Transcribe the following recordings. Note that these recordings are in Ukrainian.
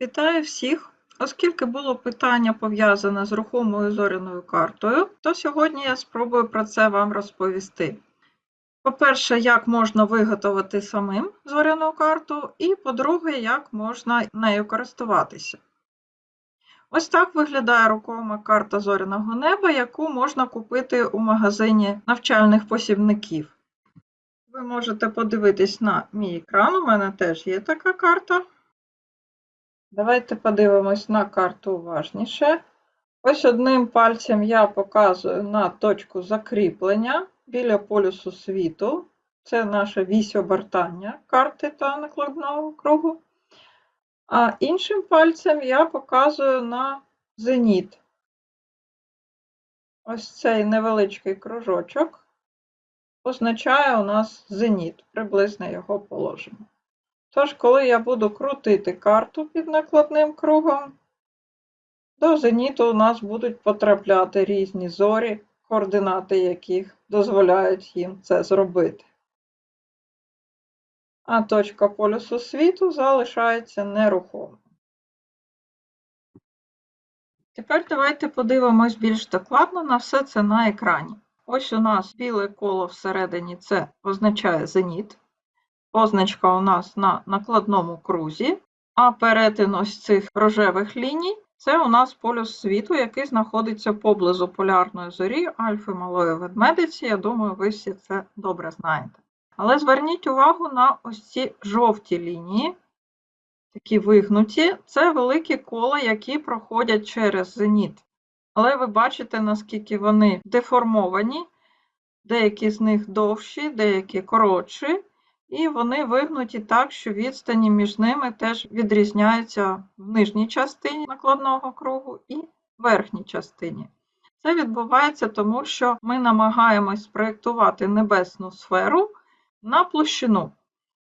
Вітаю всіх! Оскільки було питання пов'язане з рухомою зоряною картою, то сьогодні я спробую про це вам розповісти. По-перше, як можна виготовити самим зоряну карту, і по-друге, як можна нею користуватися. Ось так виглядає рухома карта зоряного неба, яку можна купити у магазині навчальних посібників. Ви можете подивитись на мій екран, у мене теж є така карта. Давайте подивимось на карту уважніше. Ось одним пальцем я показую на точку закріплення біля полюсу світу. Це наша вісь обертання карти та накладного кругу. А іншим пальцем я показую на зеніт. Ось цей невеличкий кружочок означає у нас зеніт, приблизне його положення. Тож, коли я буду крутити карту під накладним кругом, до зеніту у нас будуть потрапляти різні зорі, координати яких дозволяють їм це зробити. А точка полюсу світу залишається нерухомою. Тепер давайте подивимось більш докладно на все це на екрані. Ось у нас біле коло всередині це означає зеніт. Позначка у нас на накладному крузі, а перетин ось цих рожевих ліній це у нас полюс світу, який знаходиться поблизу полярної зорі Альфи Малої Ведмедиці. Я думаю, ви всі це добре знаєте. Але зверніть увагу на ось ці жовті лінії, такі вигнуті, це великі кола, які проходять через зеніт. Але ви бачите, наскільки вони деформовані, деякі з них довші, деякі коротші. І вони вигнуті так, що відстані між ними теж відрізняються в нижній частині накладного кругу і верхній частині. Це відбувається тому, що ми намагаємось спроєктувати небесну сферу на площину.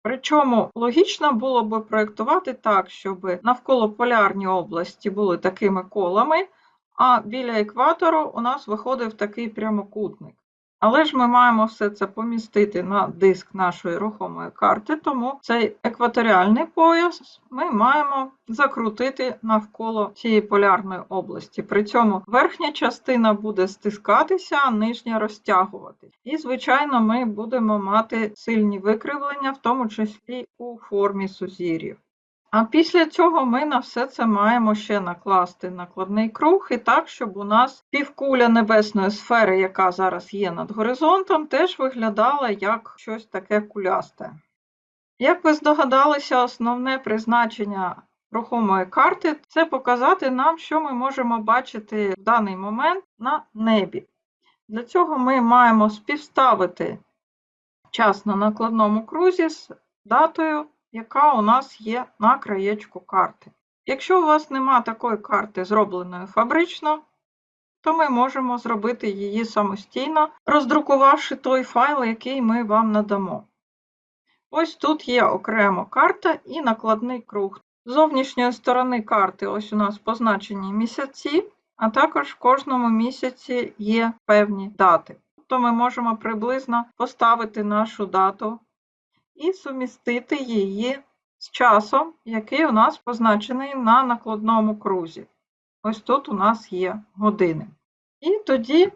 Причому логічно було би проєктувати так, щоб навколо полярні області були такими колами, а біля екватору у нас виходив такий прямокутник. Але ж ми маємо все це помістити на диск нашої рухомої карти, тому цей екваторіальний пояс ми маємо закрутити навколо цієї полярної області. При цьому верхня частина буде стискатися, а нижня розтягуватись. І, звичайно, ми будемо мати сильні викривлення, в тому числі у формі сузір'їв. А після цього ми на все це маємо ще накласти накладний круг, і так, щоб у нас півкуля небесної сфери, яка зараз є над горизонтом, теж виглядала як щось таке кулясте. Як ви здогадалися, основне призначення рухомої карти це показати нам, що ми можемо бачити в даний момент на небі. Для цього ми маємо співставити час на накладному крузі з датою яка у нас є на краєчку карти. Якщо у вас нема такої карти, зробленої фабрично, то ми можемо зробити її самостійно, роздрукувавши той файл, який ми вам надамо. Ось тут є окремо карта і накладний круг. З зовнішньої сторони карти ось у нас позначені місяці, а також в кожному місяці є певні дати. Тобто ми можемо приблизно поставити нашу дату і сумістити її з часом, який у нас позначений на накладному крузі. Ось тут у нас є години. І тоді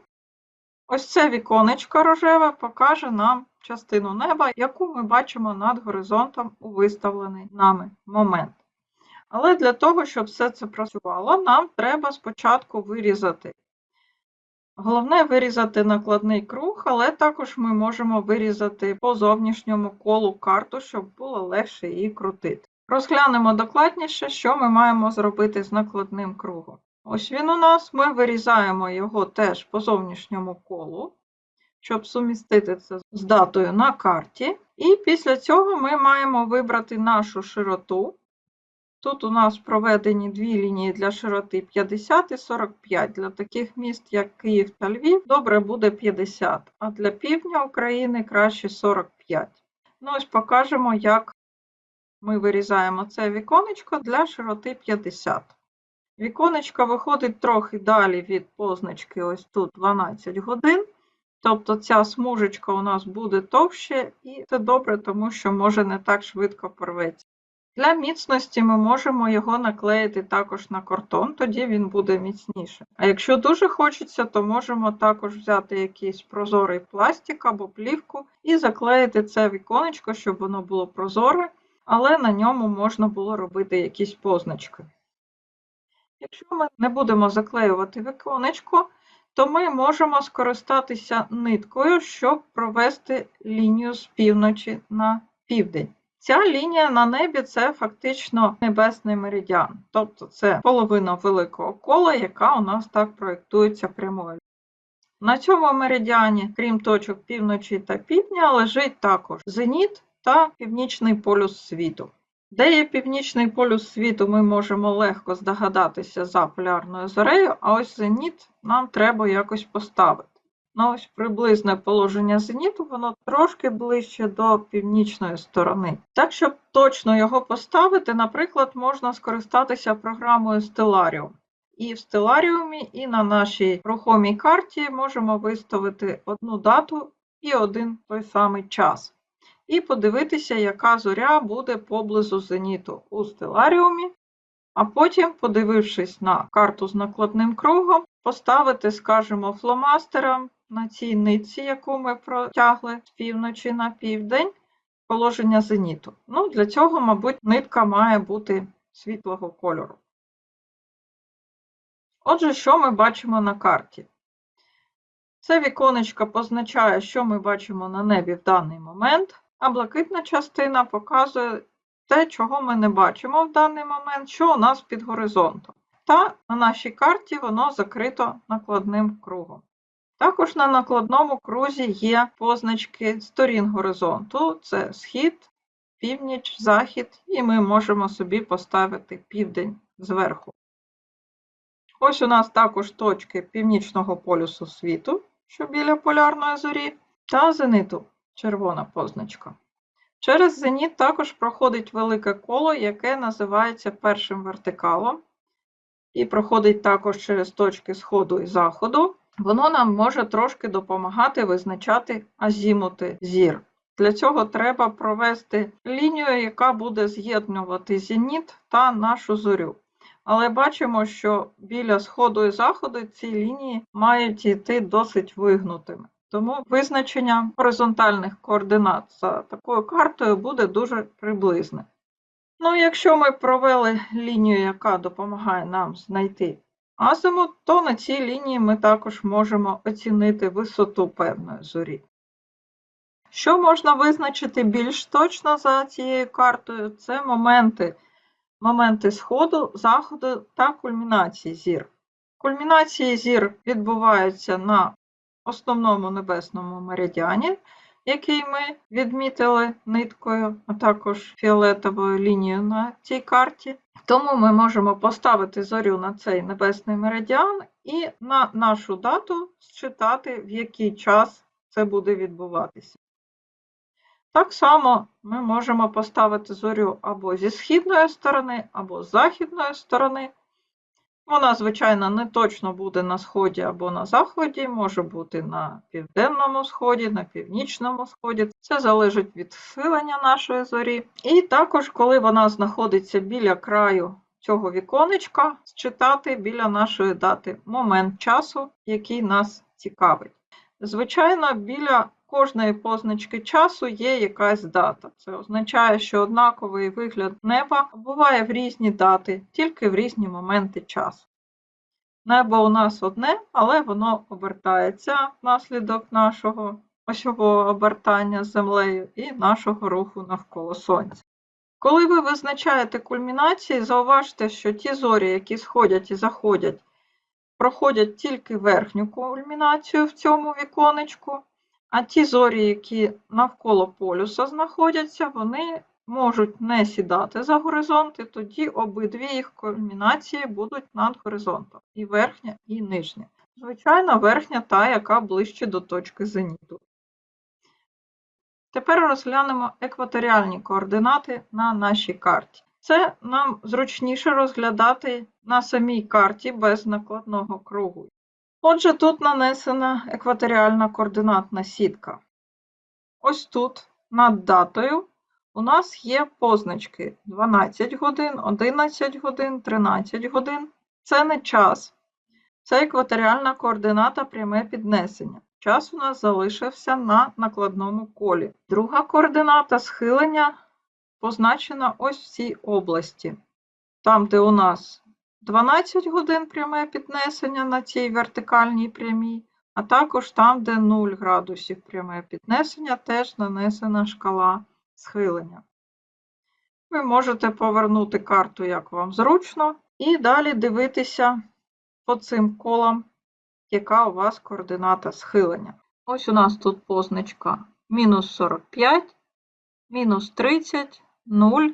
ось це віконечко рожеве покаже нам частину неба, яку ми бачимо над горизонтом у виставлений нами момент. Але для того, щоб все це працювало, нам треба спочатку вирізати Головне вирізати накладний круг, але також ми можемо вирізати по зовнішньому колу карту, щоб було легше її крутити. Розглянемо докладніше, що ми маємо зробити з накладним кругом. Ось він у нас, ми вирізаємо його теж по зовнішньому колу, щоб сумістити це з датою на карті. І після цього ми маємо вибрати нашу широту. Тут у нас проведені дві лінії для широти 50 і 45. Для таких міст, як Київ та Львів, добре буде 50, а для півдня України краще 45. Ну, ось покажемо, як ми вирізаємо це віконечко для широти 50. Віконечко виходить трохи далі від позначки, ось тут 12 годин. Тобто ця смужечка у нас буде товще, і це добре, тому що може не так швидко порветься. Для міцності ми можемо його наклеїти також на картон, тоді він буде міцніший. А якщо дуже хочеться, то можемо також взяти якийсь прозорий пластик або плівку і заклеїти це віконечко, щоб воно було прозоре, але на ньому можна було робити якісь позначки. Якщо ми не будемо заклеювати віконечко, то ми можемо скористатися ниткою, щоб провести лінію з півночі на південь. Ця лінія на небі це фактично небесний меридіан, тобто це половина великого кола, яка у нас так проєктується прямою. На цьому меридіані, крім точок півночі та півдня, лежить також зеніт та північний полюс світу. Де є північний полюс світу, ми можемо легко здогадатися за полярною зорею, а ось зеніт нам треба якось поставити. Ну, ось приблизне положення зеніту, воно трошки ближче до північної сторони. Так, щоб точно його поставити, наприклад, можна скористатися програмою Stellarium. І в Stellarium, і на нашій рухомій карті можемо виставити одну дату і один той самий час. І подивитися, яка зоря буде поблизу зеніту у Stellarium, а потім, подивившись на карту з накладним кругом, поставити, скажімо, фломастером на цій нитці, яку ми протягли з півночі на південь, положення зеніту. Ну, Для цього, мабуть, нитка має бути світлого кольору. Отже, що ми бачимо на карті? Це віконечко позначає, що ми бачимо на небі в даний момент, а блакитна частина показує те, чого ми не бачимо в даний момент, що у нас під горизонтом. Та на нашій карті воно закрито накладним кругом. Також на накладному крузі є позначки сторін горизонту: це схід, північ, захід, і ми можемо собі поставити південь зверху. Ось у нас також точки північного полюсу світу, що біля полярної зорі, та зениту червона позначка. Через зеніт також проходить велике коло, яке називається першим вертикалом, і проходить також через точки сходу і заходу. Воно нам може трошки допомагати визначати азімути зір. Для цього треба провести лінію, яка буде з'єднувати зеніт та нашу зорю. Але бачимо, що біля сходу і заходу ці лінії мають йти досить вигнутими. Тому визначення горизонтальних координат за такою картою буде дуже приблизне. Ну, якщо ми провели лінію, яка допомагає нам знайти азимут, то на цій лінії ми також можемо оцінити висоту певної зорі. Що можна визначити більш точно за цією картою, це моменти, моменти сходу, заходу та кульмінації зір. Кульмінації зір відбуваються на основному небесному меридіані, який ми відмітили ниткою, а також фіолетовою лінією на цій карті. Тому ми можемо поставити зорю на цей небесний меридіан і на нашу дату считати, в який час це буде відбуватися. Так само ми можемо поставити зорю або зі східної сторони, або з західної сторони. Вона, звичайно, не точно буде на сході або на заході, може бути на південному сході, на північному сході. Це залежить від схилення нашої зорі. І також, коли вона знаходиться біля краю цього віконечка, считати біля нашої дати момент часу, який нас цікавить. Звичайно, біля кожної позначки часу є якась дата. Це означає, що однаковий вигляд неба буває в різні дати, тільки в різні моменти часу. Небо у нас одне, але воно обертається внаслідок нашого осьового обертання з землею і нашого руху навколо Сонця. Коли ви визначаєте кульмінації, зауважте, що ті зорі, які сходять і заходять, проходять тільки верхню кульмінацію в цьому віконечку, а ті зорі, які навколо полюса знаходяться, вони можуть не сідати за горизонт, і тоді обидві їх кульмінації будуть над горизонтом, і верхня, і нижня. Звичайно, верхня та, яка ближче до точки зеніту. Тепер розглянемо екваторіальні координати на нашій карті. Це нам зручніше розглядати на самій карті без накладного кругу. Отже, тут нанесена екваторіальна координатна сітка. Ось тут над датою у нас є позначки 12 годин, 11 годин, 13 годин. Це не час. Це екваторіальна координата пряме піднесення. Час у нас залишився на накладному колі. Друга координата схилення позначена ось в цій області. Там, де у нас 12 годин пряме піднесення на цій вертикальній прямій, а також там, де 0 градусів пряме піднесення, теж нанесена шкала схилення. Ви можете повернути карту, як вам зручно, і далі дивитися по цим колам, яка у вас координата схилення. Ось у нас тут позначка мінус 45, мінус 30, 0,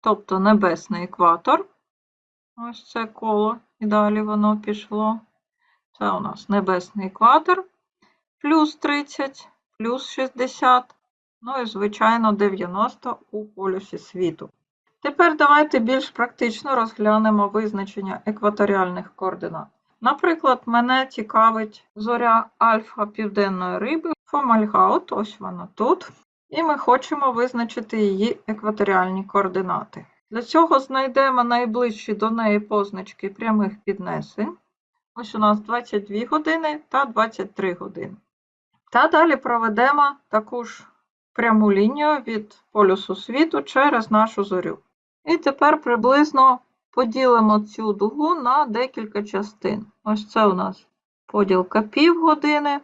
тобто небесний екватор. Ось це коло, і далі воно пішло. Це у нас небесний екватор, плюс 30, плюс 60, ну і, звичайно, 90 у полюсі світу. Тепер давайте більш практично розглянемо визначення екваторіальних координат. Наприклад, мене цікавить зоря альфа південної риби Фомальгаут, ось вона тут. І ми хочемо визначити її екваторіальні координати. Для цього знайдемо найближчі до неї позначки прямих піднесень. Ось у нас 22 години та 23 години. Та далі проведемо таку ж пряму лінію від полюсу світу через нашу зорю. І тепер приблизно поділимо цю дугу на декілька частин. Ось це у нас поділка півгодини.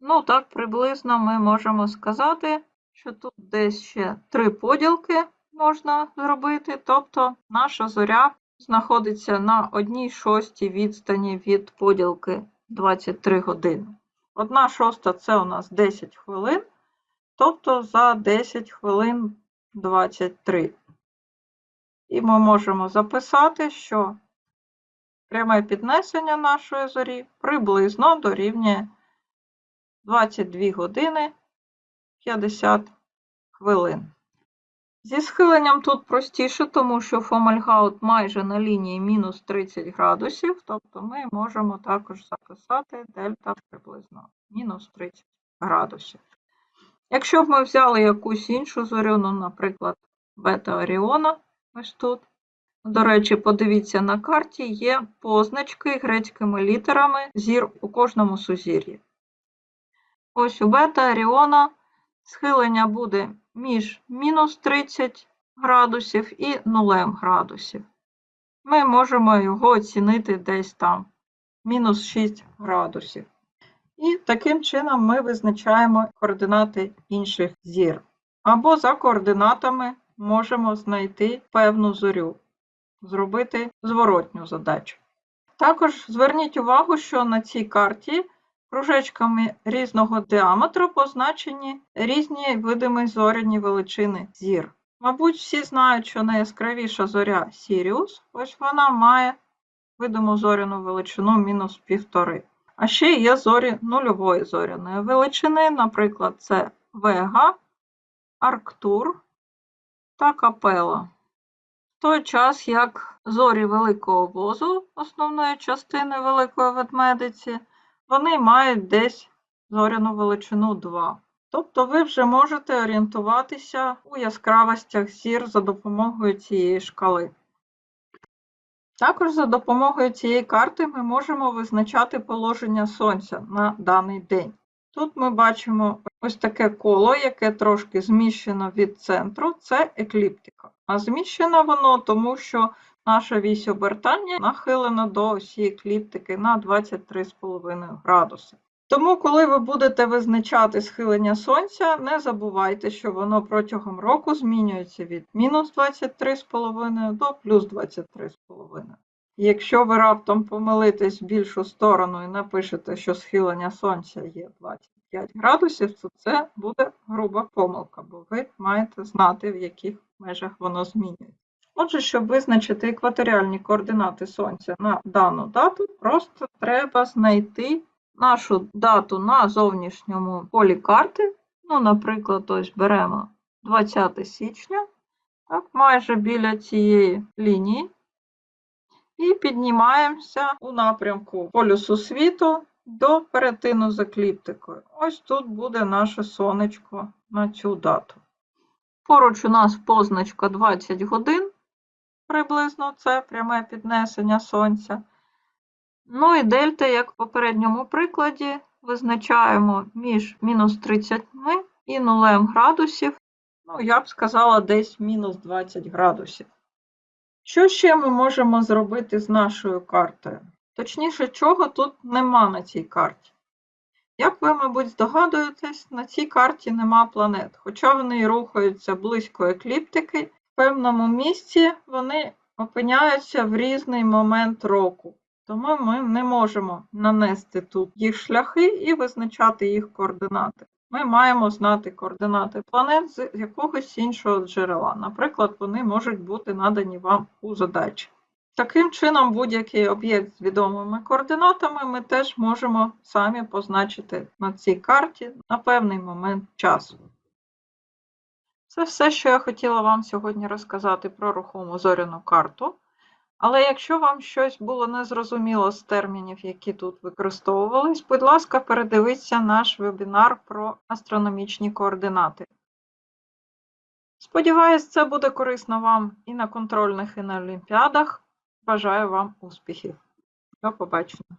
Ну, так, приблизно ми можемо сказати, що тут десь ще три поділки можна зробити. Тобто наша зоря знаходиться на одній шостій відстані від поділки 23 години. Одна шоста це у нас 10 хвилин, тобто за 10 хвилин 23. І ми можемо записати, що пряме піднесення нашої зорі приблизно дорівнює 22 години 50 хвилин. Зі схиленням тут простіше, тому що Фомальгаут майже на лінії мінус 30 градусів, тобто ми можемо також записати дельта приблизно мінус 30 градусів. Якщо б ми взяли якусь іншу зорю, ну, наприклад, бета Оріона, ось тут. До речі, подивіться на карті, є позначки грецькими літерами зір у кожному сузір'ї. Ось у бета Оріона схилення буде між мінус 30 градусів і 0 градусів. Ми можемо його оцінити десь там мінус 6 градусів. І таким чином ми визначаємо координати інших зір. Або за координатами можемо знайти певну зорю, зробити зворотню задачу. Також зверніть увагу, що на цій карті кружечками різного діаметру позначені різні видимі зоряні величини зір. Мабуть, всі знають, що найяскравіша зоря Сіріус, ось вона має видиму зоряну величину мінус 1,5. А ще є зорі нульової зоряної величини, наприклад, це Вега, Арктур та Капела. В той час, як зорі Великого возу, основної частини Великої ведмедиці, вони мають десь зоряну величину 2. Тобто ви вже можете орієнтуватися у яскравостях зір за допомогою цієї шкали. Також за допомогою цієї карти ми можемо визначати положення Сонця на даний день. Тут ми бачимо ось таке коло, яке трошки зміщено від центру, це екліптика. А зміщено воно тому, що наша вісь обертання нахилена до осі екліптики на 23,5 градуси. Тому, коли ви будете визначати схилення Сонця, не забувайте, що воно протягом року змінюється від мінус 23,5 до плюс 23,5. Якщо ви раптом помилитесь в більшу сторону і напишете, що схилення Сонця є 25 градусів, то це буде груба помилка, бо ви маєте знати, в яких межах воно змінюється. Отже, щоб визначити екваторіальні координати Сонця на дану дату, просто треба знайти нашу дату на зовнішньому полі карти. Ну, наприклад, ось беремо 20 січня, так, майже біля цієї лінії. І піднімаємося у напрямку полюсу світу до перетину з екліптикою. Ось тут буде наше сонечко на цю дату. Поруч у нас позначка 20 годин, приблизно це пряме піднесення сонця. Ну і дельта, як в попередньому прикладі, визначаємо між мінус 30 і 0 градусів. Ну, я б сказала, десь мінус 20 градусів. Що ще ми можемо зробити з нашою картою? Точніше, чого тут нема на цій карті? Як ви, мабуть, здогадуєтесь, на цій карті нема планет. Хоча вони рухаються близько екліптики, певному місці вони опиняються в різний момент року. Тому ми не можемо нанести тут їх шляхи і визначати їх координати. Ми маємо знати координати планет з якогось іншого джерела. Наприклад, вони можуть бути надані вам у задачі. Таким чином, будь-який об'єкт з відомими координатами ми теж можемо самі позначити на цій карті на певний момент часу. Це все, що я хотіла вам сьогодні розказати про рухому зоряну карту. Але якщо вам щось було незрозуміло з термінів, які тут використовувались, будь ласка, передивіться наш вебінар про астрономічні координати. Сподіваюсь, це буде корисно вам і на контрольних, і на олімпіадах. Бажаю вам успіхів. До побачення.